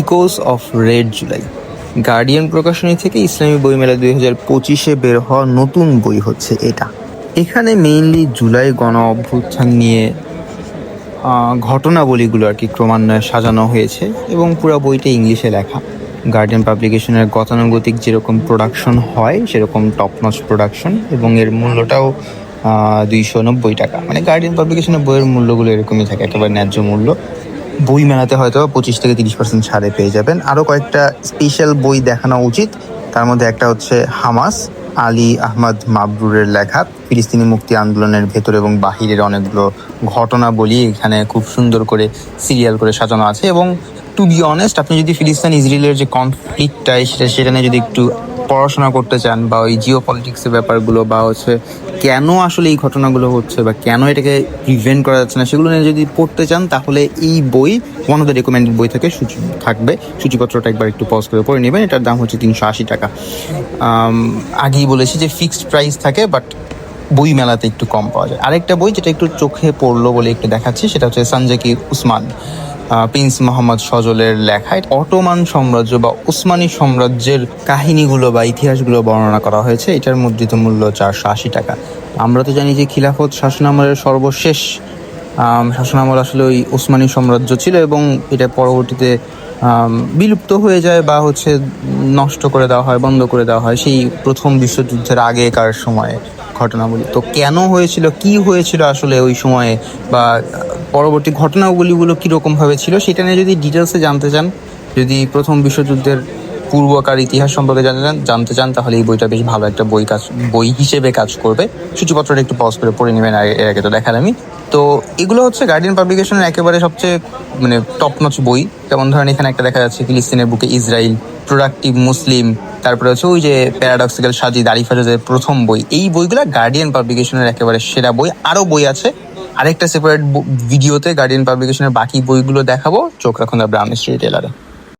Echoes of Red July. Guardian প্রকাশনী থেকে ইসলামী বইমেলা দুই হাজার পঁচিশে বের হওয়া নতুন বই হচ্ছে এটা। এখানে মেইনলি জুলাই গণ অভ্যুত্থান নিয়ে ঘটনাবলীগুলো আর কি ক্রমান্বয়ে সাজানো হয়েছে এবং পুরো বইটা ইংলিশে লেখা। গার্ডিয়ান পাবলিকেশনের গতানুগতিক যেরকম প্রোডাকশন হয়, সেরকম টপ নচ প্রোডাকশন এবং এর মূল্যটাও দুইশো নব্বই টাকা। মানে গার্ডিয়ান পাবলিকেশনের বইয়ের মূল্যগুলো এরকমই থাকে, একেবারে ন্যায্য মূল্য। বই মেলাতে হয়তো পঁচিশ থেকে তিরিশ পার্সেন্ট ছাড়ে পেয়ে যাবেন। আরও কয়েকটা স্পেশাল বই দেখানো উচিত। তার মধ্যে একটা হচ্ছে হামাস, আলী আহমদ মাবরুরের লেখা, ফিলিস্তিনি মুক্তি আন্দোলনের ভেতর এবং বাহিরের অনেকগুলো ঘটনা বলি। এখানে খুব সুন্দর করে সিরিয়াল করে সাজানো আছে এবং টু বি অনেস্ট আপনি যদি ফিলিস্তিন ইসরায়েলের যে কনফ্লিক্টটাই সেটা সেটা নিয়ে যদি একটু পড়াশোনা করতে চান বা ওই জিও পলিটিক্সের ব্যাপারগুলো বা হচ্ছে কেন আসলে এই ঘটনাগুলো হচ্ছে বা কেন এটাকে প্রিভেন্ট করা যাচ্ছে না সেগুলো নিয়ে যদি পড়তে চান তাহলে এই বই ওয়ান অফ দ্য রেকমেন্ডেড বই থেকে সূচি থাকবে। সূচিপত্রটা একবার একটু পজ করে পড়ে নেবেন এটার দাম হচ্ছে তিনশো আশি টাকা। আগেই বলেছি যে ফিক্সড প্রাইস থাকে বাট বই মেলাতে একটু কম পাওয়া যায়। আরেকটা বই যেটা একটু চোখে পড়ল বলে একটু দেখাচ্ছি সেটা হচ্ছে সঞ্জাকি উসমান। আহ, প্রিন্স মোহাম্মদ সজলের লেখায় অটোমান সাম্রাজ্য বা উসমানী সাম্রাজ্যের কাহিনীগুলো বা ইতিহাসগুলো বর্ণনা করা হয়েছে। এটার মুদ্রিত মূল্য চারশো আশি টাকা। আমরা তো জানি যে খিলাফত শাসনামলের সর্বশেষ শাসনামল আসলে ওই উসমানী সাম্রাজ্য ছিল এবং এটা পরবর্তীতে বিলুপ্ত হয়ে যায় বা হচ্ছে নষ্ট করে দেওয়া হয়, বন্ধ করে দেওয়া হয় সেই প্রথম বিশ্বযুদ্ধের আগেকার সময়ে ঘটনাবলী তো কেন হয়েছিল, কি হয়েছিল আসলে ওই সময়ে বা পরবর্তী ঘটনাবলীগুলো কীরকমভাবে ছিল সেটা নিয়ে যদি ডিটেলসে জানতে চান, যদি প্রথম বিশ্বযুদ্ধের পূর্বকার ইতিহাস সম্পর্কে জানতে চান জানতে চান, তাহলে এই বইটা বেশ ভালো একটা বই কাজ, বই হিসেবে কাজ করবে। সূচিপত্রটা একটু পজ করে পড়ে নেবেন এর আগে তো দেখালামই তো এগুলো হচ্ছে গার্ডিয়ান পাবলিকেশনের একেবারে সবচেয়ে মানে টপ নচ বই। যেমন ধরেন এখানে একটা দেখা যাচ্ছে ফিলিস্তিনের বুকে ইসরায়েল প্রোডাক্টিভ মুসলিম, তারপরে হচ্ছে ওই যে প্যারাডক্সিক্যাল সাজিদ আরিফ আজাদের প্রথম বই। এই বইগুলো গার্ডিয়ান পাবলিকেশনের একেবারে সেরা বই। আরও বই আছে আরেকটা সেপারেট ভিডিওতে গার্ডিয়ান পাবলিকেশনের বাকি বইগুলো দেখাবো। চোখ রাখুন ব্রাউন স্ট্রিট টেলারে